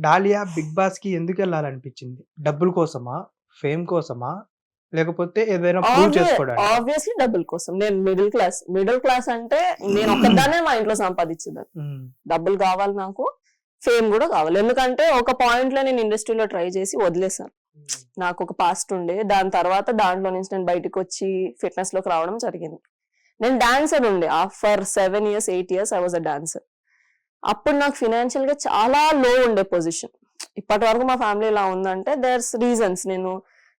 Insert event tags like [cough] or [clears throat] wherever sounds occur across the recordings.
Dahlia big బాస్కి ఎందుకు వెళ్ళాలనిపించింది డబ్బుల కోసమా? ఫేమ్ కోసమా? లేకపోతే ఏదైనా ప్రూవ్ చేసుకోవడానికి? ఆబ్వియస్లీ డబ్బుల కోసం. నేను మిడిల్ క్లాస్ మిడిల్ క్లాస్ అంటే నేను ఒక్కదానే మా ఇంట్లో సంపాదించేదాన్ని. ఉమ్, డబ్బులు కావాలి నాకు ఫేమ్ కూడా కావాలి. ఎందుకంటే ఒక పాయింట్లో నేను ఇండస్ట్రీలో ట్రై చేసి వదిలేసాను నాకు ఒక పాస్ట్ ఉండే దాని తర్వాత దాంట్లో నుంచి నేను బయటకు వచ్చి ఫిట్నెస్లోకి రావడం జరిగింది. నేను డాన్సర్ ఉండే. For seven years eight years I was a dancer. అప్పుడు నాకు ఫినాన్షియల్గా చాలా లో ఉండే పొజిషన్ ఇప్పటి వరకు మా ఫ్యామిలీ ఇలా ఉందంటే దేర్స్ రీజన్స్ నేను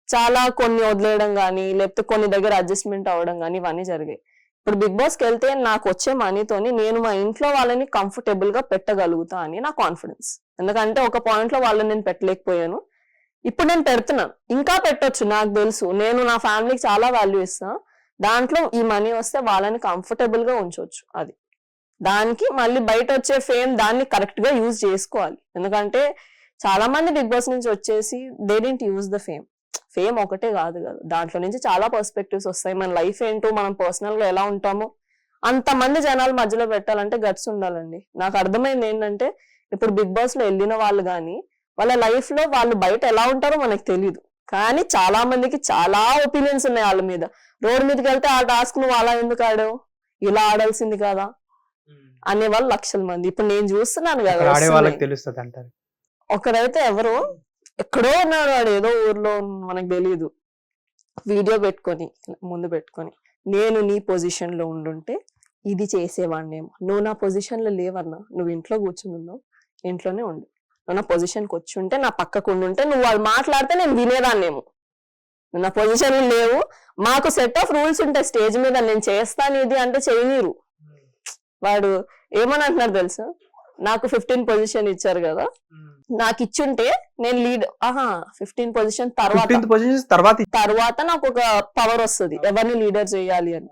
చాలా కొన్ని వదిలేయడం కానీ లేకపోతే కొన్ని దగ్గర అడ్జస్ట్మెంట్ అవ్వడం కానీ ఇవన్నీ జరిగాయి. ఇప్పుడు బిగ్ బాస్కి వెళ్తే నాకు వచ్చే మనీతోని నేను మా ఇంట్లో వాళ్ళని కంఫర్టబుల్గా పెట్టగలుగుతా అని నా కాన్ఫిడెన్స్ ఎందుకంటే ఒక పాయింట్లో వాళ్ళని నేను పెట్టలేకపోయాను. ఇప్పుడు నేను పెడుతున్నాను ఇంకా పెట్టొచ్చు నాకు తెలుసు. నేను నా ఫ్యామిలీకి చాలా వాల్యూ ఇస్తాను దాంట్లో ఈ మనీ వస్తే వాళ్ళని కంఫర్టబుల్గా ఉంచవచ్చు అది. దానికి మళ్ళీ బయట వచ్చే ఫేమ్ దాన్ని కరెక్ట్గా యూజ్ చేసుకోవాలి. ఎందుకంటే చాలా మంది బిగ్ బాస్ నుంచి వచ్చేసి they didn't use the fame fame ఒకటే కాదు కదా. దాంట్లో నుంచి చాలా పర్స్పెక్టివ్స్ వస్తాయి. మన లైఫ్ ఏంటో మనం పర్సనల్గా ఎలా ఉంటామో అంతమంది జనాల మధ్యలో పెట్టాలంటే గట్స్ ఉండాలండి. నాకు అర్థమైంది ఏంటంటే ఇప్పుడు బిగ్ బాస్లో వెళ్ళిన వాళ్ళు కానీ వాళ్ళ లైఫ్లో వాళ్ళు బయట ఎలా ఉంటారో మనకు తెలియదు కానీ చాలా మందికి చాలా ఒపీనియన్స్ ఉన్నాయి వాళ్ళ మీద. రోడ్డు మీదకి వెళ్తే ఆ టాస్క్ నువ్వు అలా ఎందుకు ఆడావు? ఇలా ఆడాల్సింది కదా. అనే వాళ్ళు లక్షల మంది. ఇప్పుడు నేను చూస్తున్నాను కదా ఆడే వాళ్ళకి. తెలుస్తుంది అంటారు. ఒకడైతే ఎవరు ఎక్కడో ఉన్నాడు వాడు ఏదో ఊర్లో మనకు తెలియదు వీడియో పెట్టుకొని ముందు పెట్టుకొని నేను నీ పొజిషన్లో ఉండుంటే ఇది చేసేవాడినేమో. నువ్వు నా పొజిషన్లో లేవన్నా నువ్వు ఇంట్లో కూర్చుని ఉన్నావు ఇంట్లోనే ఉండు. నువ్వు నా పొజిషన్కి వచ్చి ఉంటే నా పక్కకు ఉండుంటే నువ్వు వాళ్ళు మాట్లాడితే నేను వినేదాన్నేమో. నువ్వు నా పొజిషన్ లేవు మాకు సెట్ ఆఫ్ రూల్స్ ఉంటాయి స్టేజ్ మీద నేను చేస్తాను ఇది అంటే చేయనీరు. వాడు ఏమని అంటున్నారు తెలుసా? నాకు ఫిఫ్టీన్ పొజిషన్ ఇచ్చారు కదా. నాకు ఇచ్చుంటే నేను లీడ్ ఆహా ఫిఫ్టీన్ పొజిషన్ తర్వాత. తర్వాత తర్వాత నాకు ఒక పవర్ వస్తుంది. ఎవరిని లీడర్ చేయాలి అని.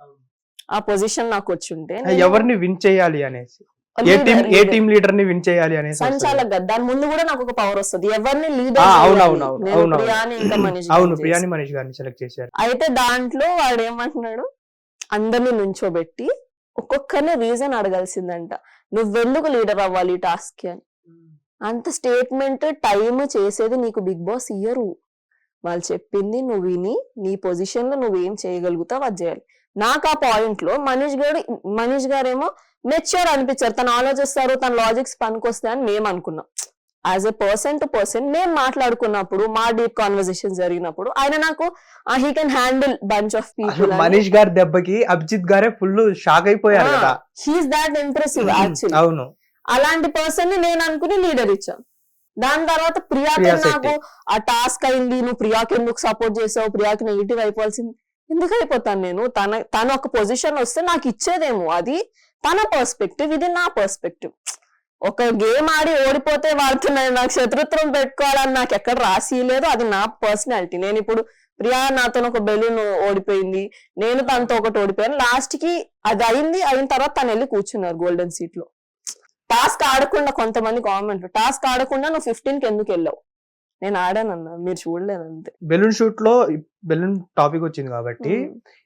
ఆ పొజిషన్ నాకు వచ్చుంటే ఎవరిని విన్ చేయాలి అనేసి. ఏ టీం ఏ leader. టీం లీడర్ని విన్ చేయాలి అనేసి. సంచాలక్ దాని ముందు కూడా నాకు ఒక పవర్ వస్తుంది. ఎవరిని లీడర్ అవును, అవును, అవును, అవును, అవును. ప్రియాని ఇంకా మనీష్ అవును గారిని ప్రియాని చేసి. మనీష్ గారిని సెలెక్ట్ చేశారు. అయితే దాంట్లో వాడు ఏమంటున్నాడు? అందరిని నుంచోబెట్టి ఒక్కొక్కరిని రీజన్ అడగాల్సిందంట. నువ్వెందుకు లీడర్ అవ్వాలి ఈ టాస్క్ అని. అంత స్టేట్మెంట్ టైం చేసేది నీకు బిగ్ బాస్ ఇయ్యరు. వాళ్ళు చెప్పింది నువ్వు విని నీ పొజిషన్లో నువ్వేం చేయగలుగుతావు అది చేయాలి. నాకు ఆ పాయింట్లో మనీష్ గారు మనీష్ గారేమో మెచ్యూర్ అనిపించారు. తను ఆలోచిస్తారు తన లాజిక్స్ పనికొస్తాయి అని మేము అనుకున్నాం as a person to person మేము మాట్లాడుకున్నప్పుడు మా డీప్ కాన్వర్సేషన్ జరిగినప్పుడు ఆయన నాకు he can handle bunch of people Manish గారి దెబ్బకి అభిజిత్ గారే ఫుల్ షాక్ అయిపోయారు కదా. హీస్ దాట్ ఇంప్రెసివ్ యాక్చువల్లీ అవును. అలాంటి పర్సన్ని నేను అనుకుని లీడర్ ఇచ్చాను దాని తర్వాత ప్రియాకి ప్రియా నాకు ఆ టాస్క్ అయింది నువ్వు ప్రియాకి ఎందుకు సపోర్ట్ చేసావు? ప్రియాకి నెగిటివ్ అయిపోవాల్సింది. ఎందుకు అయిపోతాను నేను? తన తన ఒక పొజిషన్ వస్తే నాకు ఇచ్చేదేమో. అది తన పర్స్పెక్టివ్ ఇది నా పర్స్పెక్టివ్ ఒక గేమ్ ఆడి ఓడిపోతే వాళ్ళతో నేను నాకు శత్రుత్వం పెట్టుకోవాలని నాకు ఎక్కడ రాసి లేదు. అది నా పర్సనాలిటీ. నేను ఇప్పుడు ప్రియా నాతో ఒక బెలూన్ ఓడిపోయింది. నేను తనతో ఒకటి ఓడిపోయాను. లాస్ట్కి అది అయింది. అయిన తర్వాత తను వెళ్ళి కూర్చున్నారు గోల్డెన్ సీట్లో. టాస్క్ ఆడకుండా కొంతమంది కామెంట్ టాస్క్ ఆడకుండా నువ్వు ఫిఫ్టీన్కి ఎందుకు వెళ్ళావు? నేను ఆడానన్నా. మీరు చూడలేదు అంతే. బెలూన్ షూట్లో బెలూన్ టాపిక్ వచ్చింది కాబట్టి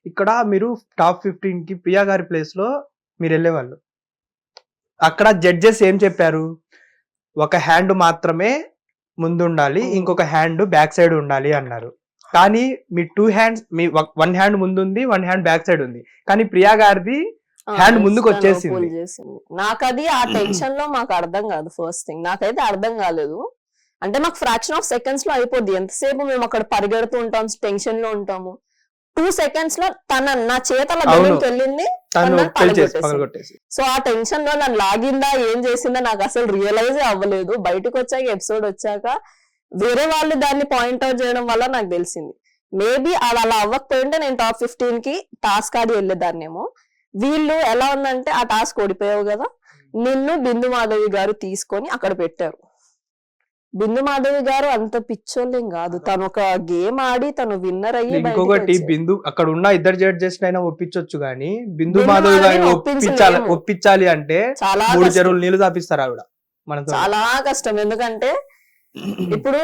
ఇక్కడ మీరు టాప్ ఫిఫ్టీన్కి ప్రియా గారి ప్లేస్లో మీరు వెళ్ళేవాళ్ళు. అక్కడ జడ్జెస్ ఏం చెప్పారు? ఒక హ్యాండ్ మాత్రమే ముందు ఉండాలి Hmm. ఇంకొక హ్యాండ్ బ్యాక్ సైడ్ ఉండాలి అన్నారు. కానీ మీ టూ హ్యాండ్స్ మీ వన్ హ్యాండ్ ముందు ఉంది వన్ హ్యాండ్ బ్యాక్ సైడ్ ఉంది. కానీ ప్రియా గారిది Hand ముందుకు వచ్చేసింది. నాకు అది ఆ టెన్షన్లో మాకు అర్థం కాదు ఫస్ట్ థింగ్. నాకైతే అర్థం కాలేదు. అంటే మాకు ఫ్రాక్షన్ ఆఫ్ సెకండ్స్లో అయిపోద్ది. ఎంతసేపు మేము అక్కడ పరిగెడుతూ ఉంటాం టెన్షన్లో ఉంటాము. టూ సెకండ్స్లో తన నా చేతల. బెలూన్కి వెళ్ళింది సో ఆ టెన్షన్లో నన్ను లాగిందా ఏం చేసిందా నాకు అసలు రియలైజ్ అవ్వలేదు. బయటకు వచ్చాక ఎపిసోడ్ వచ్చాక వేరే వాళ్ళు దాన్ని పాయింట్ అవుట్ చేయడం వల్ల నాకు తెలిసింది. మేబీ అది అలా అవ్వకపోయింటే నేను టాప్ ఫిఫ్టీన్కి టాస్క్ ఆడి వెళ్ళేదాన్నేమో. వీళ్ళు ఎలా ఉందంటే ఆ టాస్క్ ఓడిపోయావు కదా. నిన్ను బిందు మాధవి గారు తీసుకొని అక్కడ పెట్టారు. బిందు మాధవి గారు అంత పిచ్చోళ్ళేం కాదు తను ఒక గేమ్ ఆడి తను విన్నర్ అయ్యి ఇంకొకటి. బిందు అక్కడ ఉన్న ఇద్దరు జడ్జెస్ అయినా ఒప్పించొచ్చు కానీ బిందు మాధవి గారిని ఒప్పించాలి. ఒప్పించాలి అంటే చాలా మూడు. చెరువులు నీళ్ళు తాపిస్తారు ఆవిడ మనతో చాలా కష్టం ఎందుకంటే [clears throat] ఇప్పుడు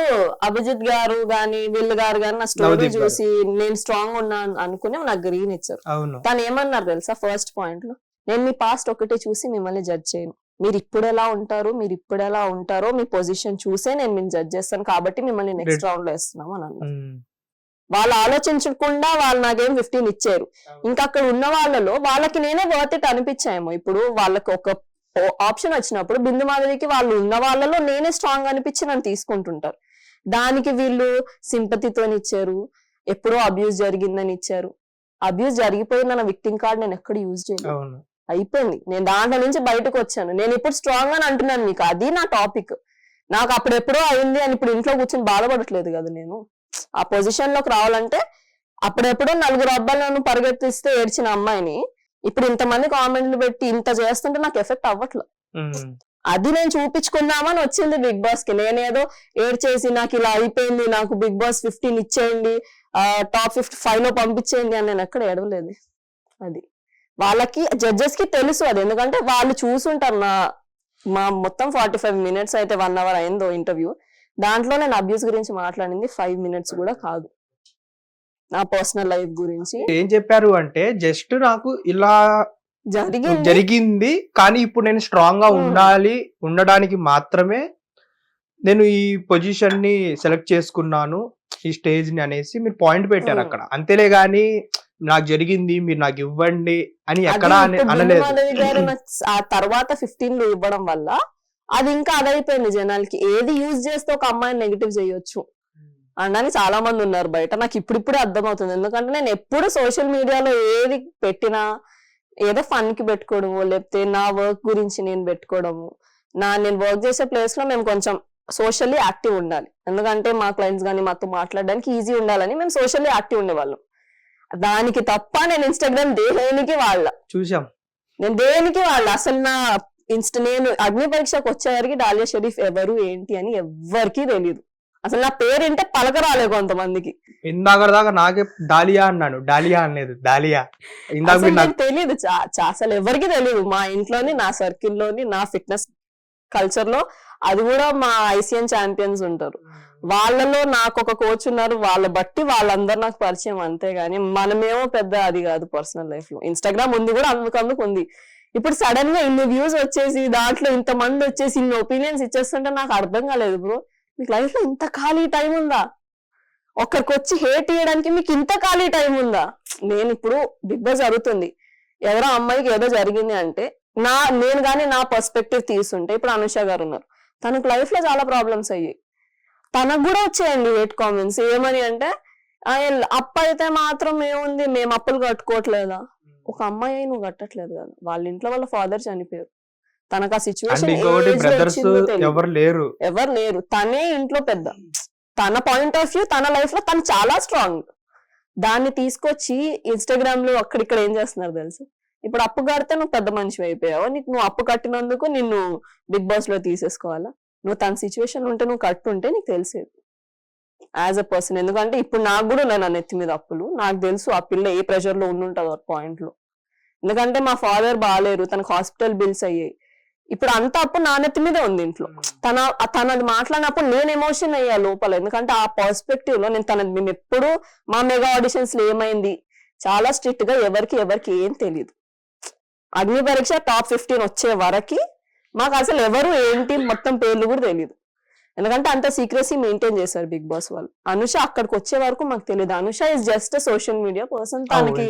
అభిజిత్ గారు గాని వీళ్ళు గారు గాని నా స్టోరీ. చూసి నేను స్ట్రాంగ్ ఉన్నా అనుకుని నాకు గ్రీన్ ఇచ్చారు తను ఏమన్నారు తెలుసా ఫస్ట్ పాయింట్లో నేను మీ పాస్ట్ ఒకటే చూసి మిమ్మల్ని జడ్జ్ చేయను మీరు ఇప్పుడు ఎలా ఉంటారు? మీరు ఇప్పుడు ఎలా ఉంటారో మీ పొజిషన్ చూసే నేను మేము జడ్జ్ చేస్తాను కాబట్టి మిమ్మల్ని నెక్స్ట్. రౌండ్లో వేస్తున్నాం అని అన్నారు. ఉమ్. వాళ్ళు ఆలోచించకుండా వాళ్ళు నాకేం ఫిఫ్టీన్ ఇచ్చారు. ఇంకా అక్కడ ఉన్న వాళ్ళలో వాళ్ళకి నేనే వర్త్ ఇట్ అనిపించాయేమో. ఇప్పుడు వాళ్ళకి ఒక ఆప్షన్ వచ్చినప్పుడు బిందు మాధవికి వాళ్ళు ఉన్న వాళ్ళలో నేనే స్ట్రాంగ్ అనిపించి నన్ను తీసుకుంటుంటారు. దానికి వీళ్ళు సింపతితో ఇచ్చారు. ఎప్పుడో అబ్యూస్ జరిగిందని ఇచ్చారు. అబ్యూస్ జరిగిపోయిన నా విక్టింగ్ కార్డ్ నేను ఎక్కడ యూజ్ చేయలేదు. అయిపోయింది. నేను దాంట్లో నుంచి బయటకు వచ్చాను. నేను ఇప్పుడు స్ట్రాంగ్ అని అంటున్నాను మీకు. అది నా టాపిక్ నాకు అప్పుడు ఎప్పుడో అయింది అని ఇప్పుడు ఇంట్లో కూర్చొని బాధపడట్లేదు కదా నేను. ఆ పొజిషన్లోకి రావాలంటే అప్పుడెప్పుడో నలుగురు అబ్బాయిలను పరిగెత్తిస్తే ఏడ్చిన అమ్మాయిని ఇప్పుడు ఇంతమంది కామెంట్లు పెట్టి ఇంత చేస్తుంటే నాకు ఎఫెక్ట్ అవ్వట్లేదు. అది నేను చూపించుకుందామని వచ్చింది బిగ్ బాస్కి. నేనేదో ఏడ్చేసి నాకు ఇలా అయిపోయింది నాకు బిగ్ బాస్ ఫిఫ్టీన్ ఇచ్చేయండి టాప్ ఫిఫ్టీ ఫైవ్లో పంపించేయండి అని నేను ఎక్కడ ఏడవలేదు. అది. వాళ్ళకి జడ్జెస్కి తెలుసు అది. ఎందుకంటే వాళ్ళు చూసుంటారు నా మా మొత్తం ఫార్టీ ఫైవ్ మినిట్స్ అయితే వన్ అవర్ అయిందో ఇంటర్వ్యూ దాంట్లో నేను అబ్యూస్ గురించి మాట్లాడింది ఫైవ్ మినిట్స్ కూడా కాదు. నా పర్సనల్ లైఫ్ గురించి. ఏం చెప్పారు అంటే జస్ట్ నాకు ఇలా జరిగింది. జరిగింది కానీ ఇప్పుడు నేను స్ట్రాంగ్గా. ఉండాలి. ఉండడానికి మాత్రమే నేను ఈ పొజిషన్ని సెలెక్ట్ చేసుకున్నాను ఈ స్టేజ్ని అనేసి మీరు పాయింట్ పెట్టారు. అక్కడ. అంతేలే గాని నాకు జరిగింది మీరు నాకు ఇవ్వండి అని ఎక్కడ అనలేదు. ఆ తర్వాత ఫిఫ్టీన్లో ఇవ్వడం వల్ల అది ఇంకా అదైపోయింది జనాలకి. ఏది యూజ్ చేస్తే ఒక అమ్మాయిని నెగిటివ్ చేయొచ్చు. అనడానికి చాలా మంది ఉన్నారు బయట. నాకు ఇప్పుడిప్పుడే అర్థమవుతుంది. ఎందుకంటే నేను ఎప్పుడు సోషల్ మీడియాలో ఏది పెట్టినా ఏదో ఫన్కి పెట్టుకోవడము లేకపోతే నా వర్క్ గురించి నేను పెట్టుకోవడము నా నేను వర్క్ చేసే ప్లేస్లో మేము కొంచెం సోషల్లీ యాక్టివ్ ఉండాలి. ఎందుకంటే మా క్లయింట్స్ కానీ మాతో మాట్లాడడానికి ఈజీ ఉండాలని మేము సోషల్లీ యాక్టివ్ ఉండేవాళ్ళం. దానికి తప్ప నేను ఇన్స్టాగ్రామ్ దేనికి వాళ్ళ చూసాం నేను దేనికి వాళ్ళ అసలు నా ఇన్స్ట నేను అగ్ని పరీక్షకు వచ్చేవారికి డాలియా షరీఫ్ ఎవరు ఏంటి అని ఎవ్వరికీ తెలియదు అసలు నా పేరు ఏంటే పలక రాలే కొంతమందికి. ఇందాక దాకా నాకే డాలియా అన్నాను డాలియా అనలేదు. డాలియా. ఇందాక నాకు తెలియదు అసలు ఎవరికి తెలియదు మా ఇంట్లోని నా సర్కిల్లోని నా ఫిట్నెస్ కల్చర్లో అది కూడా మా ఐసిఎన్ ఛాంపియన్స్ ఉంటారు. వాళ్ళలో నాకు ఒక కోచ్ ఉన్నారు వాళ్ళ బట్టి వాళ్ళందరూ నాకు పరిచయం అంతే కానీ మనమేమో పెద్ద అది కాదు పర్సనల్ లైఫ్లో. ఇన్స్టాగ్రామ్ ఉంది కూడా అందుకందుకు ఉంది. ఇప్పుడు సడన్గా ఇన్ని వ్యూస్ వచ్చేసి దాంట్లో ఇంత మంది వచ్చేసి ఇన్ని ఒపీనియన్స్ ఇచ్చేస్తుంటే నాకు అర్థం కాలేదు బ్రో మీకు లైఫ్లో ఇంత ఖాళీ టైం ఉందా? ఒక్కరికి వచ్చి హేట్ ఇవ్వడానికి మీకు ఇంత ఖాళీ టైం ఉందా? నేను ఇప్పుడు బిగ్ బాస్ జరుగుతుంది. ఎవరో అమ్మాయికి ఏదో జరిగింది అంటే నా నేను కానీ నా పర్స్పెక్టివ్ తీసుంటే ఇప్పుడు అనుష గారు ఉన్నారు. తనకు లైఫ్లో చాలా ప్రాబ్లమ్స్ అయ్యాయి. తనకు కూడా వచ్చాయండి హేట్ కామెంట్స్ ఏమని అంటే "ఆ, ఎల్- అప్పు అయితే మాత్రం ఏముంది మేము అప్పులు కట్టుకోవట్లేదా? ఒక అమ్మాయి నువ్వు కట్టట్లేదు కదా. వాళ్ళ ఇంట్లో వాళ్ళ ఫాదర్ చనిపోయారు. తనకు ఆ సిచ్యువేషన్ ఎవరు లేరు. ఎవరు లేరు. తనే ఇంట్లో పెద్ద. తన పాయింట్ ఆఫ్ వ్యూ తన లైఫ్లో తను చాలా స్ట్రాంగ్ దాన్ని తీసుకొచ్చి ఇన్స్టాగ్రామ్లో అక్కడిక్కడ ఏం చేస్తున్నారు తెలుసు? ఇప్పుడు అప్పు కడితే నువ్వు పెద్ద మనిషి అయిపోయావు? నీకు నువ్వు అప్పు కట్టినందుకు నిన్ను బిగ్ బాస్లో తీసేసుకోవాలా? నువ్వు తన సిచ్యువేషన్ ఉంటే నువ్వు కట్టుంటే నీకు తెలిసేది. యాజ్ అ పర్సన్ ఎందుకంటే ఇప్పుడు నాకు కూడా ఉన్నాయి నా నెత్తి మీద అప్పులు. నాకు తెలుసు ఆ పిల్ల ఏ ప్రెషర్లో ఉండుంటుంది ఆ పాయింట్లో. ఎందుకంటే మా ఫాదర్ బాగాలేరు తనకు హాస్పిటల్ బిల్స్ అయ్యాయి. ఇప్పుడు అంత అప్పు నా నెత్తి మీదే ఉంది ఇంట్లో. తన తన అది మాట్లాడినప్పుడు నేను ఎమోషన్ అయ్యా లోపల. ఎందుకంటే ఆ పర్స్పెక్టివ్లో నేను తన మేము ఎప్పుడు మా మెగా ఆడిషన్స్లో ఏమైంది? చాలా స్ట్రిక్ట్గా ఎవరికి ఎవరికి ఏం తెలియదు అగ్ని పరీక్ష టాప్ ఫిఫ్టీన్ వచ్చే వరకి మాకు అసలు ఎవరు ఏంటి మొత్తం పేర్లు కూడా తెలియదు ఎందుకంటే అంత సీక్రసీ మెయింటైన్ చేశారు బిగ్ బాస్ వాళ్ళు. అనుష అక్కడికి వచ్చే వరకు మాకు తెలియదు Anusha is just social media person తనకి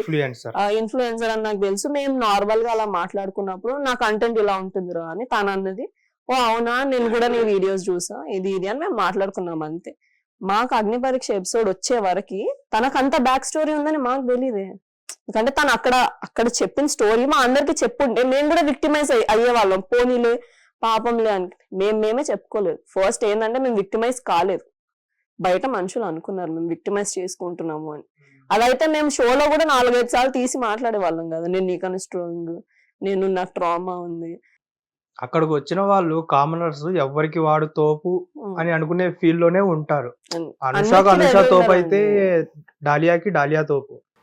ఇన్ఫ్లుయెన్సర్ అని నాకు తెలుసు. మేము నార్మల్గా అలా మాట్లాడుకున్నప్పుడు నా కంటెంట్ ఇలా ఉంటుందిరా అని తను అన్నది. ఓ అవునా? నేను కూడా నీ వీడియోస్ చూసా. ఇది ఇది అని మేము మాట్లాడుకున్నాం అంతే. మాకు అగ్ని పరీక్ష ఎపిసోడ్ వచ్చే వరకు తనకు అంత బ్యాక్ స్టోరీ ఉందని మాకు తెలియదే ఎందుకంటే తను అక్కడ అక్కడ చెప్పిన స్టోరీ మా అందరికి చెప్పుంటే మేము కూడా విక్టిమైజ్ అయ్యేవాళ్ళం. పోనీలే పాపంలే అని. మేము మేమే చెప్పుకోలేదు. ఫస్ట్ ఏంటంటే మేము విక్టిమైజ్ కాలేదు. బయట మనుషులు అనుకున్నారు మేము విక్టిమైజ్ చేసుకుంటున్నాము అని. అదైతే మేము షోలో కూడా నాలుగైదు సార్లు తీసి మాట్లాడే వాళ్ళం కదా. నేను నీకన్నా స్ట్రాంగ్ నేను నాకు ట్రామా ఉంది. అక్కడికి వచ్చిన వాళ్ళు కామనర్స్ ఎవరికి వాడు తోపు అని అనుకునే ఫీల్లోనే ఉంటారు. అన్- అనుషాకు అనుష తోపు. అయితే డాలియాకి డాలియా తోపు.